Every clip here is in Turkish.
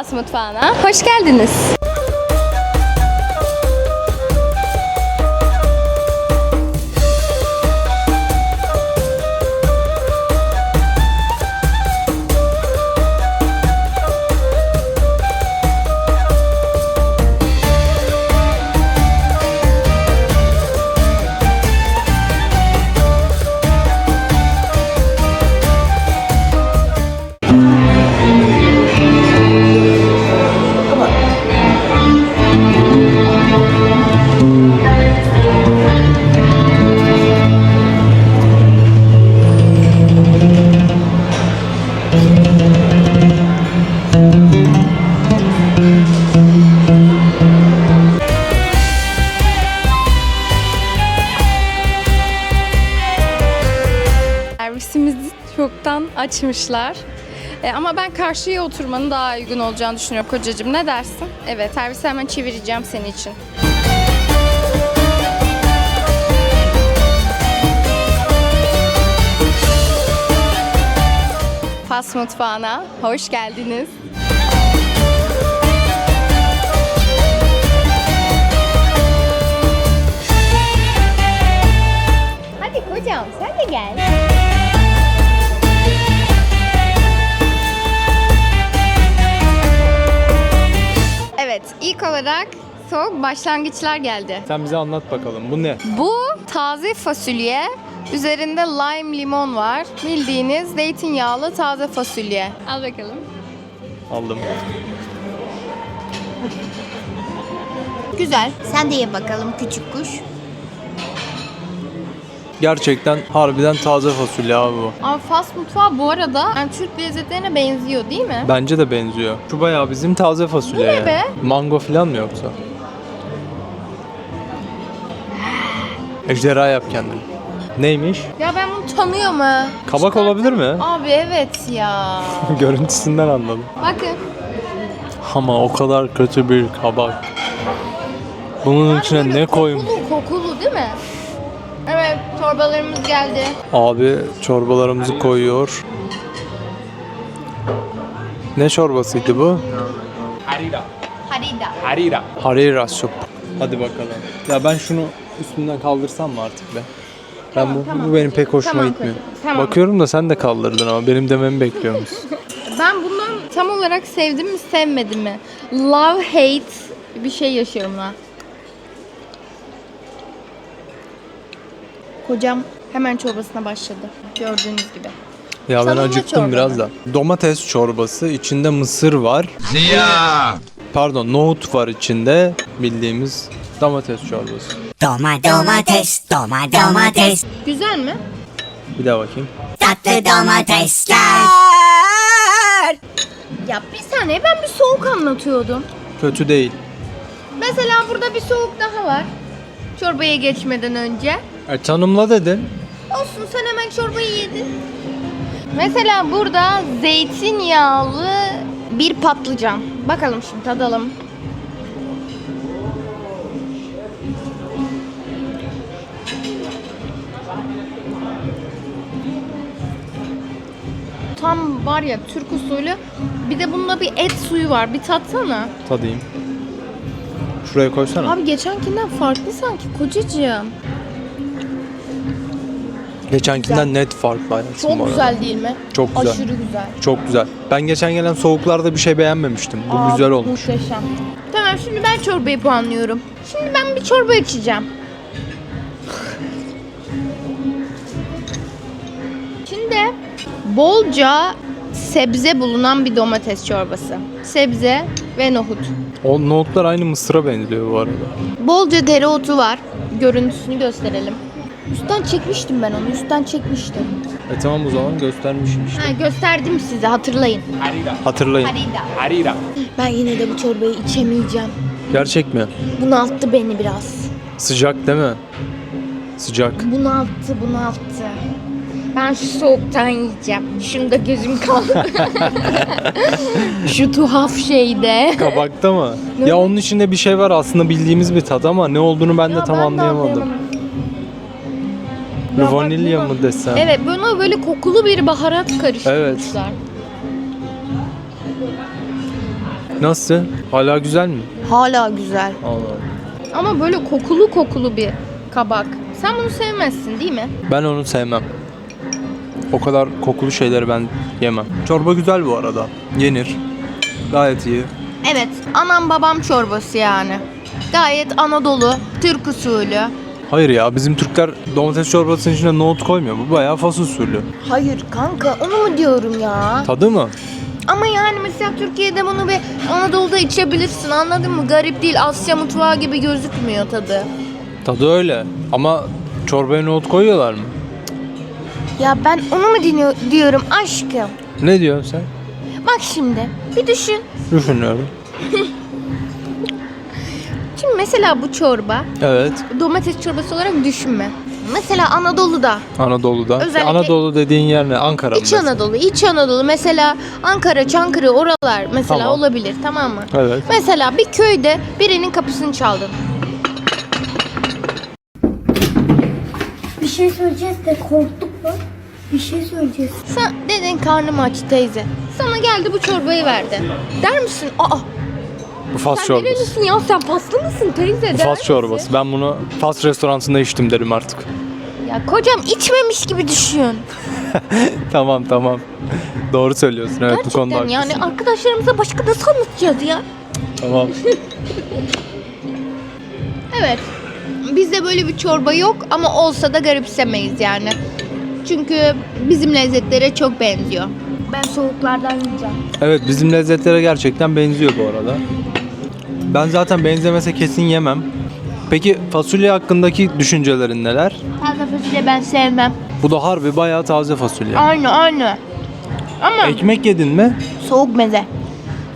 Fas Mutfağı'na hoş geldiniz. Açmışlar. E, ama ben karşıya oturmanın daha uygun olacağını düşünüyorum kocacığım. Ne dersin? Evet, servisi hemen çevireceğim senin için. Fas mutfağına hoş geldiniz. Hadi kocam sen de gel. Evet, ilk olarak soğuk başlangıçlar geldi. Sen bize anlat bakalım bu ne? Bu taze fasulye, üzerinde lime limon var. Bildiğiniz zeytinyağlı taze fasulye. Al bakalım. Aldım. Güzel. Sen de ye bakalım küçük kuş. Gerçekten harbiden taze fasulye abi bu. Ama fast mutfağı bu arada yani Türk lezzetlerine benziyor değil mi? Bence de benziyor. Şu bayağı bizim taze fasulye. Bu ne yani. be? Mango falan mı yoksa? Ejderha yap kendini. Neymiş? Ya ben bunu tanıyor mu? Kabak olabilir mi? Abi evet ya. Görüntüsünden anladım. Bakın. Ama o kadar kötü bir kabak. Bunun içine ne koymuş? Kokulu kokulu değil mi? Evet çorbalarımız geldi. Abi çorbalarımızı koyuyor. Ne çorbasıydı bu? Harida. Harira. Harira soup. Hadi bakalım. Ya ben şunu üstünden kaldırsam mı artık be? Ben bu, bu benim pek hoşuma Tamam, gitmiyor. tamam. Bakıyorum da sen de kaldırdın ama benim dememi bekliyor musun? Ben bundan tam olarak sevdim mi sevmedim mi? Love hate bir şey yaşıyorum lan. Kocam hemen çorbasına başladı. Gördüğünüz gibi. ya ben acıktım çorba biraz mı? da. Domates çorbası, içinde mısır var. Ziya. Pardon, nohut var içinde. Bildiğimiz domates çorbası. Toma domates, toma domates, Güzel mi? Bir daha bakayım. tatlı domatesler. Ya bir saniye ben bir soğuk anlatıyordum. Kötü değil. Mesela burada bir soğuk daha var. Çorbaya geçmeden önce. E, tanımla dedin. Olsun sen hemen çorbayı yedin. Mesela burada zeytinyağlı bir patlıcan. Bakalım şimdi tadalım. Tam var ya Türk usulü. Bir de bunda bir et suyu var. Bir tatsana. Tadayım. Şuraya koysana. Abi geçenkinden farklı sanki kocacığım. Geçenkinden net fark var. Çok güzel değil mi? Çok güzel. Aşırı güzel. Çok güzel. Ben geçen gelen soğuklarda bir şey beğenmemiştim. Bu Aa, güzel olmuş. Muhteşem. Tamam şimdi ben çorbayı puanlıyorum. Şimdi ben bir çorba içeceğim. Şimdi bolca sebze bulunan bir domates çorbası. Sebze ve nohut. O nohutlar aynı mısıra benziyor bu arada. Bolca dereotu var. Görüntüsünü gösterelim. Üstten çekmiştim ben onu. Üstten çekmiştim. E tamam o zaman göstermişim işte. Ha, gösterdim size hatırlayın. Harira. Hatırlayın. Harira. Ben yine de bu çorbayı içemeyeceğim. Gerçek mi? Bunalttı beni biraz. Sıcak değil mi? Sıcak. Bunalttı, bunalttı. Ben şu soğuktan yiyeceğim. Şunda gözüm kaldı. şu tuhaf şeyde. Kabakta mı? ya onun içinde bir şey var aslında bildiğimiz bir tat ama ne olduğunu ben de Ya tam ben de anlayamadım. anlayamadım. Vanilya mı desem? Evet, buna böyle kokulu bir baharat karıştırmışlar. Nasıl? Hala güzel mi? Hala güzel. Allah Allah. Ama böyle kokulu kokulu bir kabak. Sen bunu sevmezsin değil mi? Ben onu sevmem. O kadar kokulu şeyleri ben yemem. Çorba güzel bu arada. Yenir. Gayet iyi. Evet, anam babam çorbası yani. Gayet Anadolu, Türk usulü. Hayır ya bizim Türkler domates çorbasının içine nohut koymuyor. Bu bayağı fas usulü. Hayır kanka, onu mu diyorum ya? Tadı mı? Ama yani mesela Türkiye'de bunu bir Anadolu'da içebilirsin anladın mı? Garip değil, Asya mutfağı gibi gözükmüyor tadı. Tadı öyle. Ama çorbaya nohut koyuyorlar mı? Ya ben onu mu dinliyor, diyorum aşkım? Ne diyorsun sen? Bak şimdi, bir düşün. Düşünüyorum. Şimdi mesela bu çorba, Evet. domates çorbası olarak düşünme. Mesela Anadolu'da, Anadolu'da. Özellikle- Anadolu dediğin yer ne? Ankara mı? İç mesela? Anadolu, İç Anadolu mesela Ankara, Çankırı oralar mesela Tamam. olabilir tamam mı? Evet. Mesela bir köyde birinin kapısını çaldın. Bir şey söyleyeceğiz de korktuk mu? Bir şey söyleyeceğiz. Sen dedin karnım aç teyze. Sana geldi bu çorbayı verdi. Der misin? Aa Bu fas sen çorbası. nerelisin ya sen paslı mısın teyze Bu fas misin? çorbası. Ben bunu fas restoranında içtim derim artık. Ya kocam içmemiş gibi düşün. tamam tamam. Doğru söylüyorsun. Evet bu konuda Gerçekten haklısın. yani arkadaşlarımıza başka nasıl anlatacağız ya? Tamam. Evet. Bizde böyle bir çorba yok ama olsa da garipsemeyiz yani. Çünkü bizim lezzetlere çok benziyor. Ben soğuklardan yiyeceğim. Evet bizim lezzetlere gerçekten benziyor bu arada. Ben zaten benzemese kesin yemem. Peki fasulye hakkındaki düşüncelerin neler? Taze fasulye ben sevmem. Bu da harbi bayağı taze fasulye. Aynı aynı. Ama Ekmek yedin mi? soğuk meze.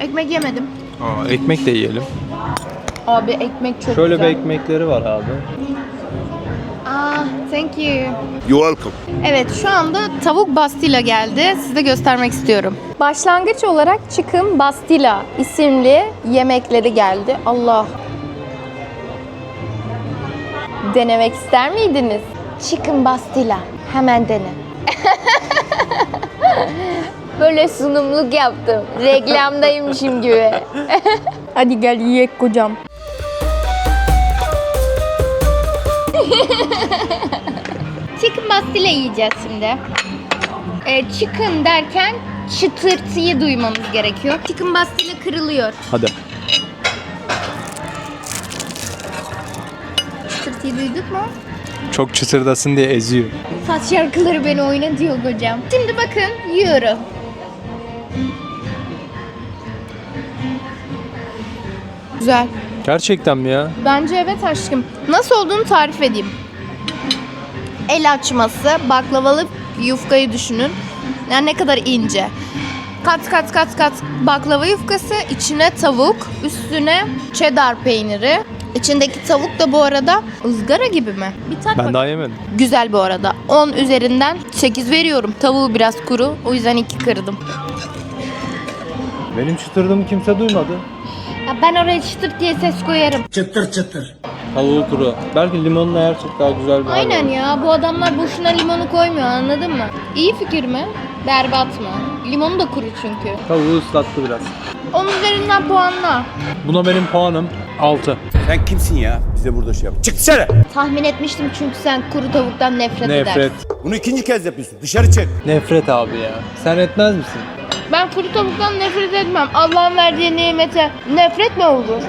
Ekmek yemedim. Aa, ekmek de yiyelim. Abi ekmek çok Şöyle bir güzel. ekmekleri var abi. Ah, thank you. You're welcome. Evet, şu anda tavuk bastila geldi. Size göstermek istiyorum. Başlangıç olarak chicken bastila isimli yemekleri geldi. Allah. Denemek ister miydiniz? Chicken bastila. Hemen dene. Böyle sunumluk yaptım. Reklamdaymışım gibi. Hadi gel yiyek kocam. Chicken bastila yiyeceğiz şimdi. Ee, chicken derken çıtırtıyı duymamız gerekiyor. Chicken bastila kırılıyor. Hadi. Çıtırtıyı duyduk mu? Çok çıtırdasın diye eziyor. Saç şarkıları beni oynatıyor hocam. Şimdi bakın yiyorum. Güzel. Gerçekten mi ya? Bence evet aşkım. Nasıl olduğunu tarif edeyim. El açması, baklavalı yufkayı düşünün. Yani ne kadar ince. Kat kat kat kat baklava yufkası, içine tavuk, üstüne cheddar peyniri. İçindeki tavuk da bu arada ızgara gibi mi? Bir tat Ben bakayım. daha yemedim. Güzel bu arada. 10 üzerinden 8 veriyorum. Tavuğu biraz kuru. O yüzden 2 kırdım. Benim çıtırdığımı kimse duymadı. Ya ben oraya çıtır diye ses koyarım. Tavuğu kuru. Belki limonla yersek daha güzel bir Aynen ya. Bu adamlar boşuna limonu koymuyor anladın mı? İyi fikir mi? Berbat mı? Limonu da kuru çünkü. Tavuğu ıslattı biraz. 10 üzerinden puanla. Buna benim puanım 6. Sen kimsin ya? Bize burada şey yap. Çık dışarı. Tahmin etmiştim çünkü sen kuru tavuktan nefret, Nefret. edersin. Bunu ikinci kez yapıyorsun. Dışarı çık. Nefret abi ya. Sen etmez misin? Ben kuru tavuktan nefret etmem. Allah'ın verdiği nimete nefret mi olur?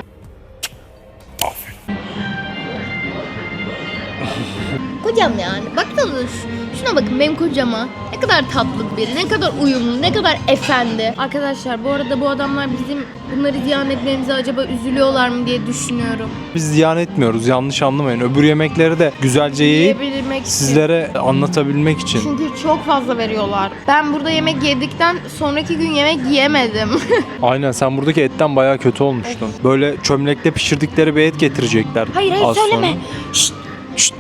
Kocam yani. Baksana şu- şuna bakın benim kocama. Ne kadar tatlı biri, ne kadar uyumlu, ne kadar efendi. Arkadaşlar bu arada bu adamlar bizim bunları ziyan etmemize acaba üzülüyorlar mı diye düşünüyorum. Biz ziyan etmiyoruz. Yanlış anlamayın. Öbür yemekleri de güzelce yiyip Yiyebilmek için. sizlere anlatabilmek için. Çünkü çok fazla veriyorlar. Ben burada yemek yedikten sonraki gün yemek yiyemedim. Aynen sen buradaki etten bayağı kötü olmuştun. Böyle çömlekte pişirdikleri bir et getirecekler. Hayır hayır az söyleme. sonra. Şşt, şşt.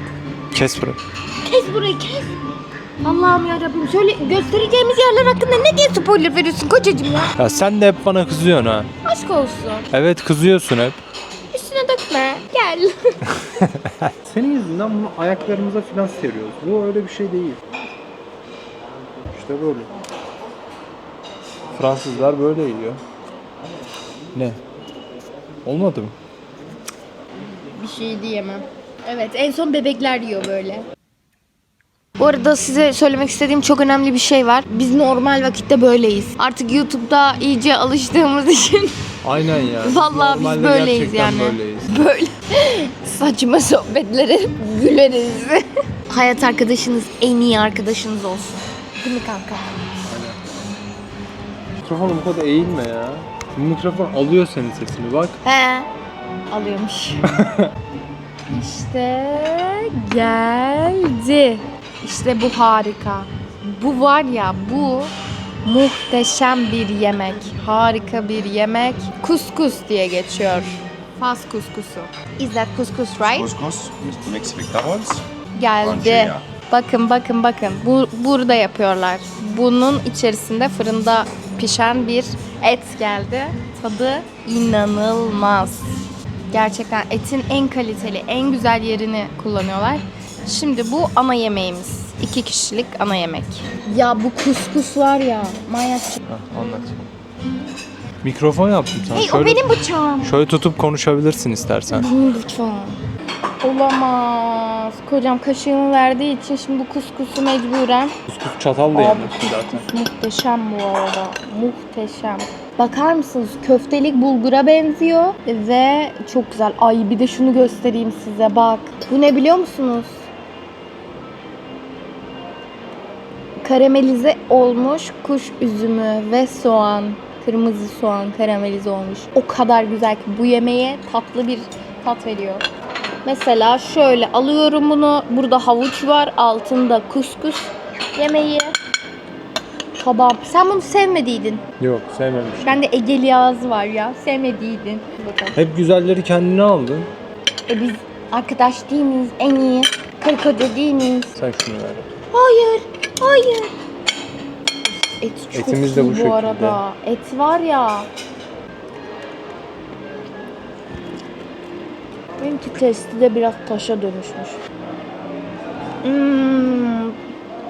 Kes burayı. Kes burayı kes. Allah'ım ya Rabbim söyle göstereceğimiz yerler hakkında ne diye spoiler veriyorsun kocacığım ya? Ya sen de hep bana kızıyorsun ha. Aşk olsun. Evet kızıyorsun hep. Üstüne dökme. Gel. Senin yüzünden bunu ayaklarımıza falan seriyoruz. Bu öyle bir şey değil. İşte böyle. Fransızlar böyle yiyor. Ne? Olmadı mı? Bir şey diyemem. Evet en son bebekler yiyor böyle. Bu arada size söylemek istediğim çok önemli bir şey var. Biz normal vakitte böyleyiz. Artık YouTube'da iyice alıştığımız için Aynen ya. Vallahi biz Normalde böyleyiz gerçekten yani. böyleyiz. böyle saçma sohbetlere güleriz. Hayat arkadaşınız en iyi arkadaşınız olsun. Değil mi kanka? Mikrofonu bu kadar eğilme ya. Bu mikrofon alıyor senin sesini bak. He. Alıyormuş. işte geldi. İşte bu harika. Bu var ya bu muhteşem bir yemek. Harika bir yemek. Kuskus diye geçiyor. Fas kuskusu. Is that kuskus right? Couscous mixed with carrots. Geldi. Anjaya. Bakın bakın bakın. Bu burada yapıyorlar. Bunun içerisinde fırında pişen bir et geldi. Tadı inanılmaz. Gerçekten etin en kaliteli, en güzel yerini kullanıyorlar. Şimdi bu ana yemeğimiz. İki kişilik ana yemek. Ya bu kuskus var ya. Manyak. Hah, anlat. Mikrofon yaptım sana. Hey o şöyle, benim bıçağım. şöyle tutup konuşabilirsin istersen. Benim bıçağım. Olamaz. Kocam kaşığını verdiği için şimdi bu kuskusu mecburen Kuskus çatal da yemek zaten. Muhteşem bu arada. Muhteşem. Bakar mısınız? Köftelik bulgura benziyor ve çok güzel. Ay bir de şunu göstereyim size bak. Bu ne biliyor musunuz? Karamelize olmuş kuş üzümü ve soğan. Kırmızı soğan karamelize olmuş. O kadar güzel ki bu yemeğe tatlı bir tat veriyor. Mesela şöyle alıyorum bunu. Burada havuç var. Altında kuskus yemeği. Tamam. Sen bunu sevmediydin. Yok sevmemiş. Ben de Egeli ağzı var ya. Sevmediydin. Bakalım. Hep güzelleri kendine aldın. E biz arkadaş değil miyiz? En iyi. Karı koca değil miyiz? Sen şunu ver. Hayır. Hayır. Et çok Etimiz de bu bu, şekilde. arada. Et var ya. Benimki testi de biraz taşa dönüşmüş. Hmm,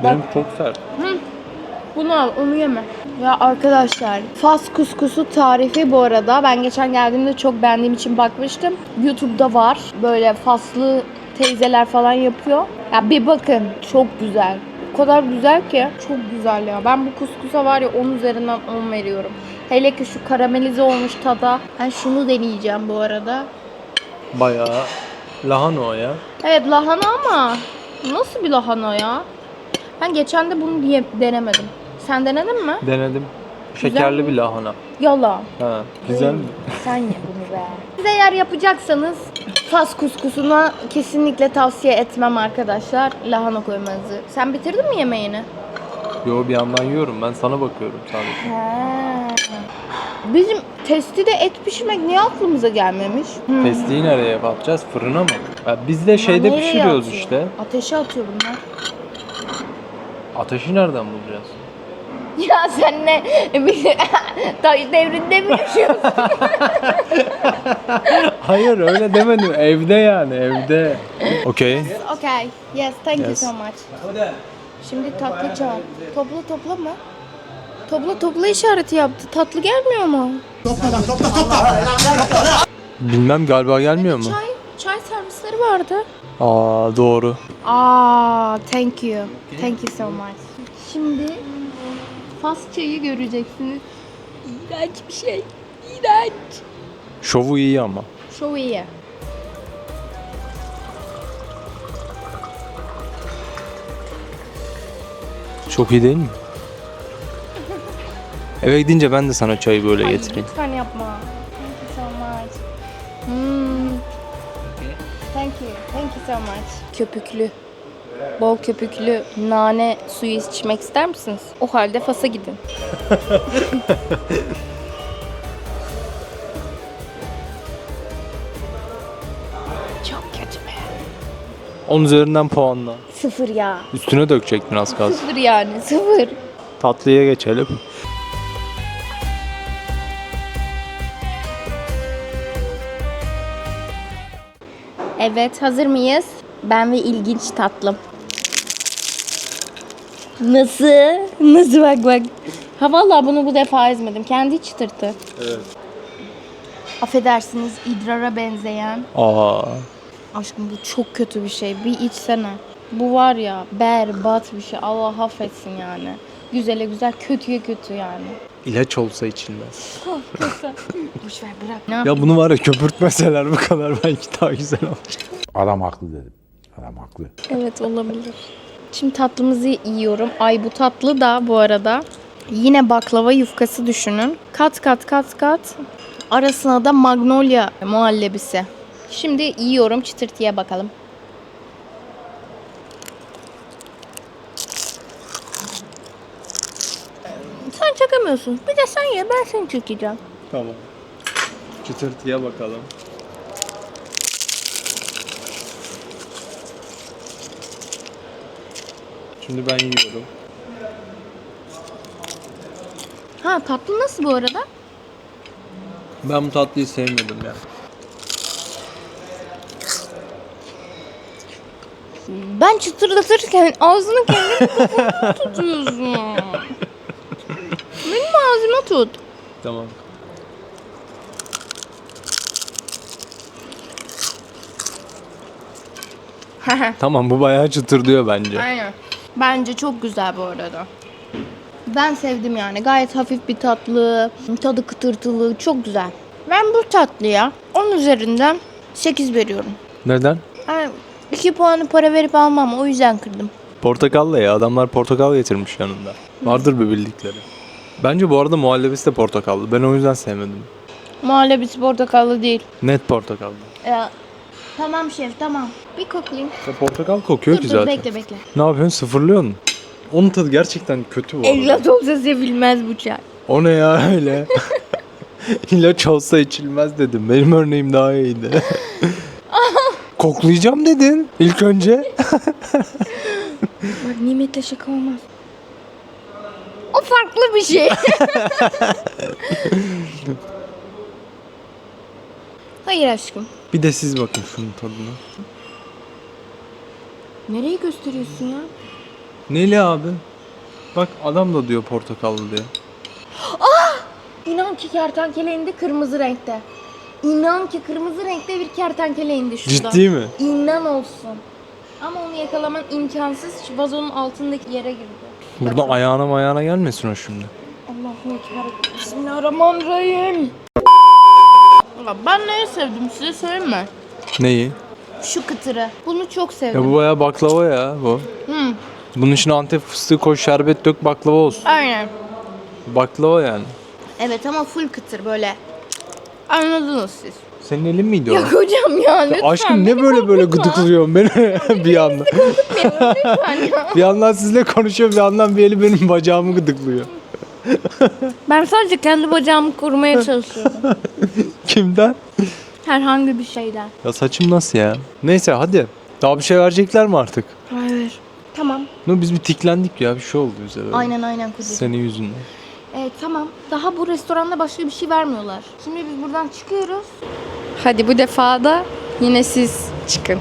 Benim çok sert. Bunu al, onu yeme. Ya arkadaşlar, Fas kuskusu tarifi bu arada. Ben geçen geldiğimde çok beğendiğim için bakmıştım. YouTube'da var. Böyle Faslı teyzeler falan yapıyor. Ya bir bakın, çok güzel. O kadar güzel ki. Çok güzel ya. Ben bu kuskusa var ya 10 üzerinden 10 veriyorum. Hele ki şu karamelize olmuş tada. Ben şunu deneyeceğim bu arada. Bayağı lahana o ya. Evet lahana ama nasıl bir lahana ya? Ben geçen de bunu diye denemedim. Sen denedin mi? Denedim. Şekerli mi? bir lahana. Yalan. Ha, güzel mi? Sen ye bunu be. Siz eğer yapacaksanız Fas kuskusuna kesinlikle tavsiye etmem arkadaşlar. Lahana koymanızı. Sen bitirdin mi yemeğini? Yo bir yandan yiyorum. Ben sana bakıyorum sadece. Bizim testi de et pişirmek niye aklımıza gelmemiş? Testiyi nereye yapacağız? Fırına mı? Ya biz de şeyde Nereye pişiriyoruz atıyor? işte. Ateşe atıyor bunlar. Ateşi nereden bulacağız? Ya sen ne? Taş devrinde mi yaşıyorsun? Hayır öyle demedim. Evde yani evde. Okey. okay. Yes, thank you Yes. so much. Şimdi tatlı çağır. Topla topla mı? Topla topla işareti yaptı. Tatlı gelmiyor mu? Bilmem galiba gelmiyor mu? Çay, çay servisleri vardı. Aa doğru. Aa, thank you. Thank you so much. Şimdi Fas çayı göreceksiniz. İğrenç bir şey. İğrenç. Şovu iyi ama. Şov iyi. Çok iyi değil mi? Eve gidince ben de sana çayı böyle Ay, getireyim. lütfen yapma. Thank you so much. Hmm. Thank you. Thank you so much. Köpüklü. Bol köpüklü nane suyu içmek ister misiniz? O halde Fas'a gidin. Çok kötü be. 10 üzerinden puanla. Sıfır ya. Üstüne dökecektin az kalsın. Sıfır yani sıfır. Tatlıya geçelim. Evet hazır mıyız? Ben ve ilginç tatlım. Nasıl? Nasıl bak bak. Ha vallahi bunu bu defa ezmedim. Kendi çıtırtı. Evet. affedersiniz idrara benzeyen. Aa. Aşkım bu çok kötü bir şey. Bir içsene. Bu var ya berbat bir şey. Allah affetsin yani. Güzele güzel, kötüye kötü yani. İlaç olsa içilmez. Boş ver bırak. Ne Ya bunu var ya köpürtmeseler bu kadar belki daha güzel olur. Adam haklı dedim. Adam haklı. Evet olabilir. Şimdi tatlımızı yiyorum. Ay bu tatlı da bu arada yine baklava yufkası düşünün. Kat kat kat kat. Arasına da magnolia muhallebisi. Şimdi yiyorum çıtırtıya bakalım. Sen çakamıyorsun. Bir de sen ye ben seni çekeceğim. Tamam. Çıtırtıya bakalım. Şimdi ben yiyorum. Ha tatlı nasıl bu arada? Ben bu tatlıyı sevmedim ya. Ben çıtırdatırken ağzını kendin kafanı tutuyorsun. Benim ağzıma tut. Tamam. tamam bu bayağı çıtırdıyor bence. Aynen. Bence çok güzel bu arada. Ben sevdim yani. Gayet hafif bir tatlı. Tadı kıtırtılı. Çok güzel. Ben bu tatlıya 10 üzerinden 8 veriyorum. Neden? Yani 2 puanı para verip almam. O yüzden kırdım. Portakallı ya. Adamlar portakal getirmiş yanında. Vardır bir bildikleri. Bence bu arada muhallebisi de portakallı. Ben o yüzden sevmedim. Muhallebisi portakallı değil. Net portakallı. Ya, tamam şef tamam. Bir koklayayım. Ya portakal kokuyor Dur ki dur zaten. bekle bekle. Ne yapıyorsun? Sıfırlıyor musun? Onun tadı gerçekten kötü bu arada. Evlat olsa sevilmez bu çay. O ne ya öyle? İlaç olsa içilmez dedim. Benim örneğim daha iyiydi. Koklayacağım dedin ilk önce. Bak nimetle şaka olmaz. O farklı bir şey. Hayır aşkım. Bir de siz bakın şunun tadına. Nereyi gösteriyorsun ya? Neli abi? Bak adam da diyor portakallı diye. İnan ki kertenkele indi kırmızı renkte. İnan ki kırmızı renkte bir kertenkele indi şurada. Ciddi mi? İnan olsun. Ama onu yakalaman imkansız. Şu vazonun altındaki yere girdi. Burada ayağına ayağına gelmesin o şimdi. Allahu Ekber. Bismillahirrahmanirrahim. Valla ben neyi sevdim size söyleyeyim mi? Neyi? Şu kıtırı. Bunu çok sevdim. Ya bu bayağı baklava ya bu. Hı, Bunun içine antep fıstığı koy, şerbet dök, baklava olsun. aynen. Baklava yani. Evet ama full kıtır böyle. Anladınız siz. Senin elin miydi o? Yok hocam ya lütfen. Aşkım ne beni böyle böyle korkutma. gıdıklıyorsun beni bir yandan. Lütfen ya. Bir yandan sizle konuşuyor bir yandan bir eli benim bacağımı gıdıklıyor. Ben sadece kendi bacağımı korumaya çalışıyorum. Kimden? Herhangi bir şeyden. Ya saçım nasıl ya? Neyse hadi. Daha bir şey verecekler mi artık? Hayır. Tamam. No, biz bir tiklendik ya bir şey oldu bize böyle. Aynen aynen kuzum. Senin yüzünden. Evet tamam. Daha bu restoranda başka bir şey vermiyorlar. Şimdi biz buradan çıkıyoruz. Hadi bu defa da yine siz çıkın.